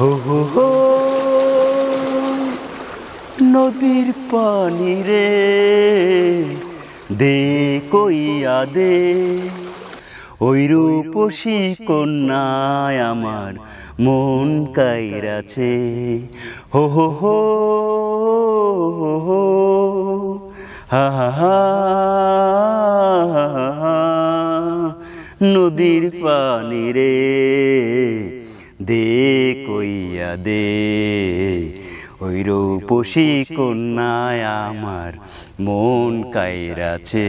হো হো হো। নদীর পানি রে, দে কইয়া দে ওই রূপসী কন্যায় আমার মন কাইরাছে। হো হো। হো হো হো, হা হা হা। নদীর পানি রে দে কইয়া দে। ওই রূপসী কন্যায় আমার মন কাইরাছে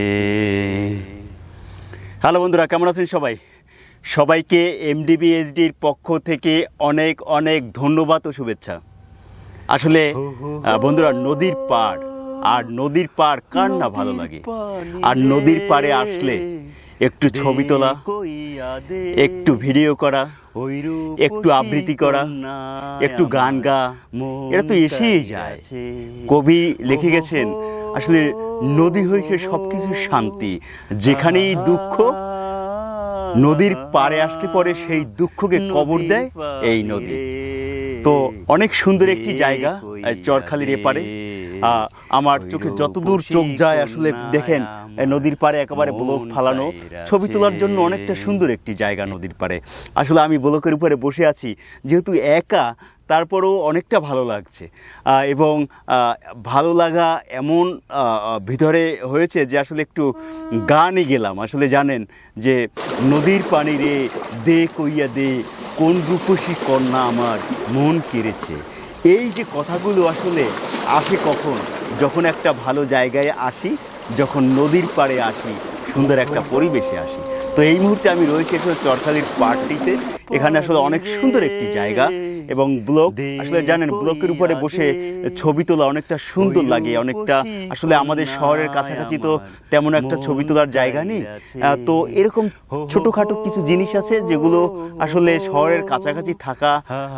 হ্যালো বন্ধুরা কেমন আছেন সবাই? সবাইকে এমডিবিএসডির পক্ষ থেকে অনেক অনেক ধন্যবাদ ও শুভেচ্ছা। আসলে বন্ধুরা নদীর পাড় আর নদীর পাড় কার না ভালো লাগে? আর নদীর পাড়ে আসলে একটু ছবি তোলা, একটু ভিডিও করা, একটু আবৃত্তি করা, একটু গান গা। এটা তো এসেই যায়। কবি লিখে গেছেন, আসলে নদী হয়েছে সবকিছু শান্তি। যেখানেই দুঃখ, নদীর পাড়ে আসতে পরে সেই দুঃখকে কবর দেয় এই নদী। তো অনেক সুন্দর একটি জায়গা চরখালির এপারে। আমার চোখে যতদূর চোখ যায়, আসলে দেখেন নদীর পাড়ে একেবারে ব্লক ফালানো ছবি তোলার জন্য অনেকটা সুন্দর একটি জায়গা নদীর পাড়ে। আসলে আমি ব্লকের উপরে বসে আছি যেহেতু একা তারপরেও অনেকটা ভালো লাগছে। এবং ভালো লাগা এমন ভিতরে হয়েছে যে আসলে একটু গানই গেলাম। আসলে জানেন যে নদীর পানি রে দে কইয়া দে কোন রূপসী কন্যা আমার মন কেড়েছে। এই যে কথাগুলো আসলে আসে কখন? যখন একটা ভালো জায়গায় আসি যখন নদীর পাড়ে আসি, সুন্দর একটা পরিবেশে আসি। তো এই মুহূর্তে আমি রয়েছি এখন চরখালির পার্কটিতে এখানে আসলে অনেক সুন্দর একটি জায়গা এবং ব্লক আসলে জানেন ব্লকের উপরে বসে ছবি তোলা অনেকটা সুন্দর লাগে অনেকটা আসলে আমাদের শহরের কাছাকাছি তো তেমন একটা ছবি তোলার জায়গা নেই। তো এরকম ছোটখাটো কিছু জিনিস আছে যেগুলো আসলে শহরের কাছাকাছি থাকা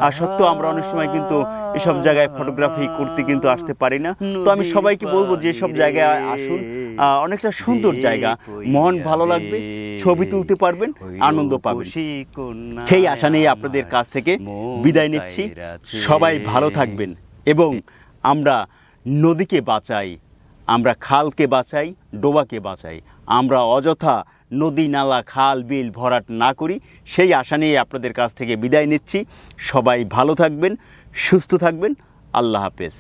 আর সত্ত্বেও আমরা অনেক সময় কিন্তু এসব জায়গায় ফটোগ্রাফি করতে কিন্তু আসতে পারি না। তো আমি সবাইকে বলব যে সব জায়গায় আসুন আহ, অনেকটা সুন্দর জায়গা। মন ভালো লাগবে ছবি তুলতে পারবেন আনন্দ পাবেন। সেই আশা নিয়ে আপনাদের কাছ থেকে বিদায় নিচ্ছি। সবাই ভালো থাকবেন এবং আমরা নদীকে বাঁচাই, আমরা খালকে বাঁচাই, ডোবাকে বাঁচাই। আমরা অযথা নদী, নালা, খাল, বিল, ভরাট না করি, সেই আশা নিয়ে আপনাদের কাছ থেকে বিদায় নিচ্ছি। সবাই ভালো থাকবেন, সুস্থ থাকবেন। আল্লাহ হাফেজ।